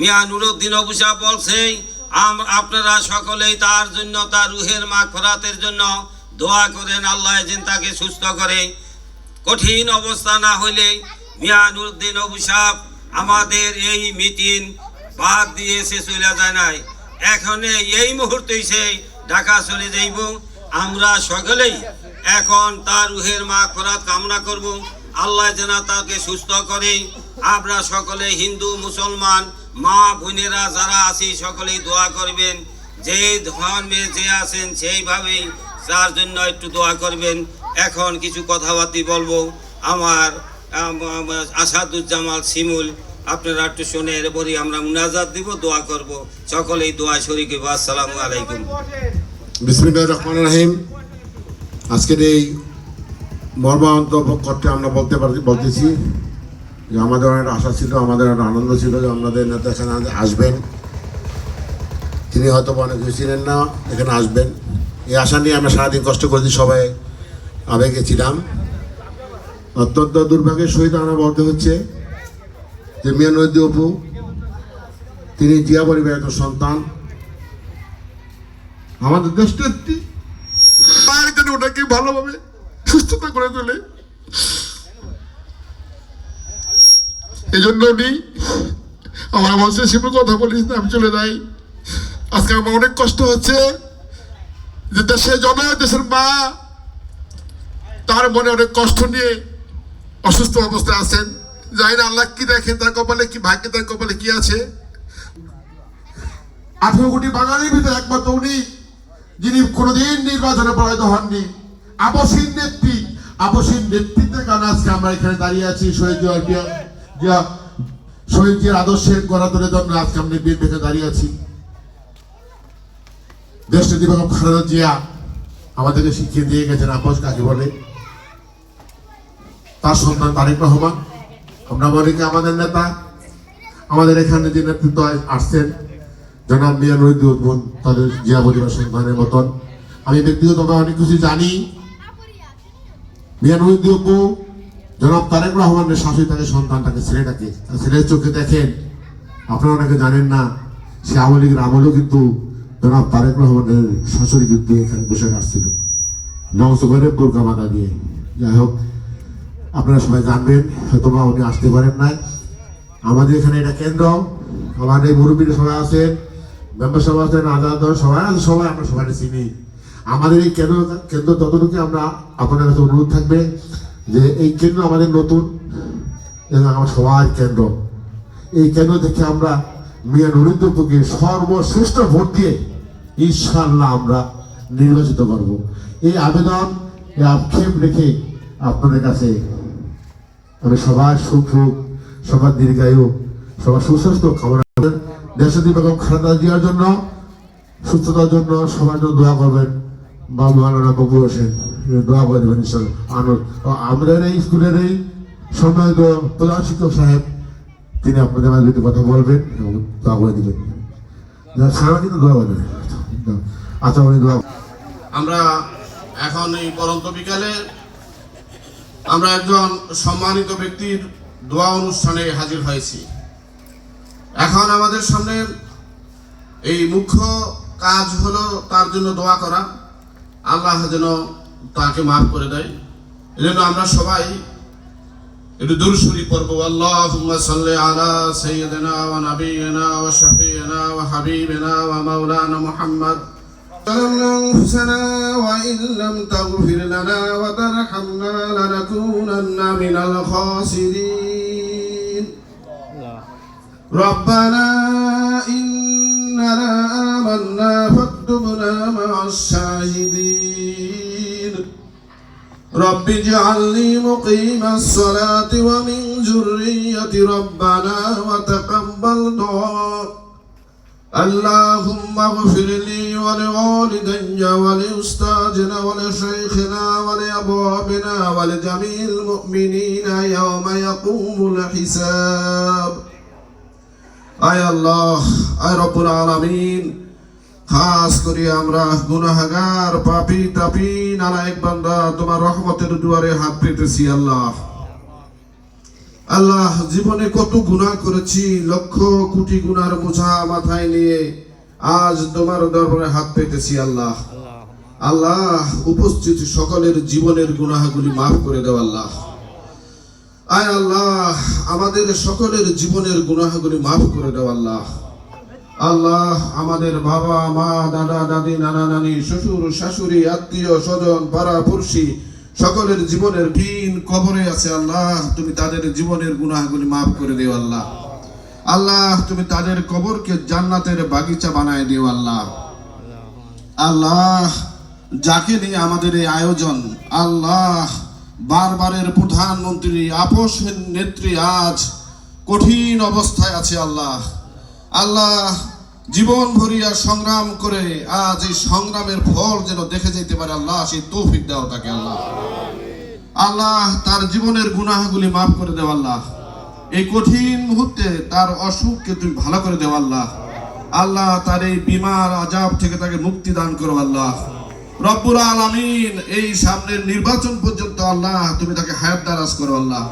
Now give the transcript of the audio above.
মিয়া নুরুদ্দিন অবুসা বলছে আপনারা সকলেই তার জন্য, তার রুহের মাগফরাতের জন্য দোয়া করেন, আল্লাহ যেন তাকে সুস্থ করে। কঠিন অবস্থা না হইলে মিয়া নুরুদ্দিন অবুসাব আমাদের এই মিটিং বাদ দিয়ে সে চলে যায় নাই। এখন এই মুহূর্তে সে ঢাকা চলে যাইব। আমরা সকলেই এখন তার রুহের মা খরাত কামনা করব। আল্লাহ যেন তাকে সুস্থ করে আমরা সকলে হিন্দু মুসলমান মা বোনেরা যারা আছি সকলেই দোয়া করবেন। যে ধর্মে যে আছেন সেইভাবেই তার জন্য একটু দোয়া করবেন। এখন কিছু কথাবার্তি বলব। আমার আম, আম, আসাদুজ্জামাল শিমুল আপনারা একটু শুনে এরপরই আমরা মুনাজাত দিব দোয়া করব। সকলেই দোয়া শরিক। আসসালামু আলাইকুম। বিসমিল্লাহ রহমান রাহিম। আজকের এই মর্মান্ত আমরা বলতে পারি বলতেছি। যে আমাদের অনেক আশা ছিল, আমাদের অনেক আনন্দ ছিল যে আমাদের নেতা এখানে আসবেন। তিনি হয়তো অনেক ছিলেন না, এখানে আসবেন। এই আশা নিয়ে আমরা সারাদিন কষ্ট করেছি, সবাই আবেগে ছিলাম। অত্যন্ত দুর্ভাগ্যের সহিত আমরা বলতে হচ্ছে যে মিয়া নদী অপু, তিনি জিয়া পরিবার পরিবারের সন্তান। আমাদের দেশটা একটি ওটাকে ভালোভাবে সুস্থতা করে তোলে। এই জন্য আমার বলছে শিবু কথা বলিস না, আমি চলে যাই। আজকে আমার অনেক কষ্ট হচ্ছে যে দেশের জন দেশের মা তার মনে অনেক কষ্ট নিয়ে অসুস্থ অবস্থায় আছেন। যাই না আল্লাহ কি দেখেন তার কপালে কি ভাগ্যে, তার কপালে কি আছে। আঠেরো কোটি বাঙালির ভিতরে একমাত্র উনি, যিনি কোনোদিন নির্বাচনে পরাজিত হননি। আপসীন নেত্রী, আপসীন নেতৃত্বের কারণে আজকে আমরা এখানে দাঁড়িয়ে আছি, শহীদ জিয়ার আদর্শের জন্য আজকে আমরা বিএনপিতে দাঁড়িয়ে আছি। খালেদা জিয়া আমাদেরকে শিখিয়ে দিয়ে গেছেন কাকে বলে? তার সন্তান তারেক রহমান। আমরা মনে আমাদের নেতা, আমাদের এখানে যে নেতৃত্ব আসছেন, জনাব মিয়া নদী উদ্বোধন তাদের জিয়া পরিবার সন্তানের মতন। আমি ব্যক্তিগতভাবে অনেক কিছু জানি। মিয়া নদী অপু জনাব তারেক রহমানের শাশুড়ি তাকে সন্তানটাকে, ছেলেটাকে। ছেলের চোখে দেখেন, আপনারা অনেকে জানেন না, সে আওয়ামী লীগের আমলেও কিন্তু জনাব তারেক রহমানের শাশুড়ি কিন্তু এখানে বসে আসছিল নমস্ত করে বোরকা মাদা দিয়ে। যাই হোক, আপনারা সবাই জানবেন হয়তো বা উনি আসতে পারেন নাই। আমাদের এখানে এটা কেন্দ্র আমাদের এই মুরব্বীরা সবাই আছেন, মেম্বার সবাই আছেন আজাদ সবাই আছে, সবাই আমরা সবাই চিনি। আমাদের এই কেন্দ্র কেন্দ্র ততটুকু আমরা আপনাদের কাছে অনুরোধ থাকবে যে এই কেন্দ্র আমাদের নতুন আমার সবার কেন্দ্র। এই কেন্দ্র থেকে আমরা মিয়া নরিন্দ্রপুকে সর্বশ্রেষ্ঠ ভোট দিয়ে ইনশাল্লাহ আমরা নির্বাচিত করব। এই আবেদন আক্ষেপ রেখে আপনাদের কাছে আমি সবার সুখ সুখ, সবার দীর্ঘায়ু, সবার সুস্বাস্থ্য কামনা করেন দেশাদি বেগম খালেদা জিয়ার জন্য, সুস্থতার জন্য সবার জন্য দোয়া করবেন। বা মহারানা বাবু হোসেন দোয়া করে দেবেন আনন্দ আমাদের এই স্কুলের এই সম্মানিত প্রধান শিক্ষক সাহেব, তিনি আপনাদের মাঝে দুটি কথা বলবেন এবং দোয়া করে দিবেন। সারা কিন্তু আচ্ছা উনি দোয়া আমরা এখন এই পরন্ত বিকালে আমরা একজন সম্মানিত ব্যক্তির দোয়া অনুষ্ঠানে হাজির হয়েছি। এখন আমাদের সামনে এই মুখ্য কাজ হলো তার জন্য দোয়া করা। আল্লাহ যেন তাকে মাফ করে দেয় এজন্য আমরা সবাই একটু দূরসুরি পড়বো আল্লাহুম্মা সাল্লি আলা সাইয়্যিদিনা ওয়া নাবিয়িনা ওয়া শাফিয়িনা ওয়া হাবিবিনা ওয়া মাওলানা মুহাম্মদ ظلمنا أنفسنا وإن لم تغفر لنا وترحمنا لنكونن من الخاسرين ربنا رب اجعلني مقيم الصلاة ومن ذرية ربنا وتقبل دعاء اللهم اغفر لي ولوالدي ولأستاذنا ولشيخنا ولأبوابنا ولجميع المؤمنين يوم يقوم الحساب আয় আল্লাহ আয় রব্বুল আলামিন খাস করে আমরা গুনাহগার, পাপী তাপী নালায়েক বান্দা, তোমার রহমতের দুয়ারে হাত পেতেছি আল্লাহ। আল্লাহ, জীবনে কত গুনাহ করেছি, লক্ষ কোটি গুনার বোঝা মাথায় নিয়ে আজ তোমার দরবারে হাত পেতেছি আল্লাহ। আল্লাহ, উপস্থিত সকলের জীবনের গুনাহগুলি মাফ করে দাও আল্লাহ। আয় আল্লাহ, আমাদের সকলের জীবনের গুনাহগুলি মাফ করে দাও আল্লাহ। আল্লাহ আমাদের বাবা, মা, দাদা, দাদি, নানা, নানি, শ্বশুর, শাশুড়ি, আত্মীয়, স্বজন, পাড়া, পড়শি, সকলের জীবনের ভিন কবরে আছে আল্লাহ। তুমি তাদের জীবনের গুনাহগুলি মাফ করে দিও আল্লাহ। আল্লাহ, তুমি তাদের কবরকে জান্নাতের বাগিচা বানায় দিও আল্লাহ। আল্লাহ, যাকে নিয়ে আমাদের এই আয়োজন, আল্লাহ বারবারের প্রধানমন্ত্রী আপোষ নেত্রী আজ কঠিন অবস্থায় আছে আল্লাহ। আল্লাহ জীবন ভরিয়া সংগ্রাম করে আজ এই সংগ্রামের ফল যেন দেখে যেতে পারে আল্লাহ, সেই তৌফিক দাও তাকে আল্লাহ। আল্লাহ তার জীবনের গুনাহগুলি মাফ করে দেও আল্লাহ। এই কঠিন মুহূর্তে তার অসুখকে তুমি ভালো করে দেও আল্লাহ। আল্লাহ তার এই বিমার আজাব থেকে তাকে মুক্তি দান করো আল্লাহ। রব্বুল আলামিন এই সামনের নির্বাচন পর্যন্ত আল্লাহ তুমি তাকে হায়াত দারাজ করো আল্লাহ।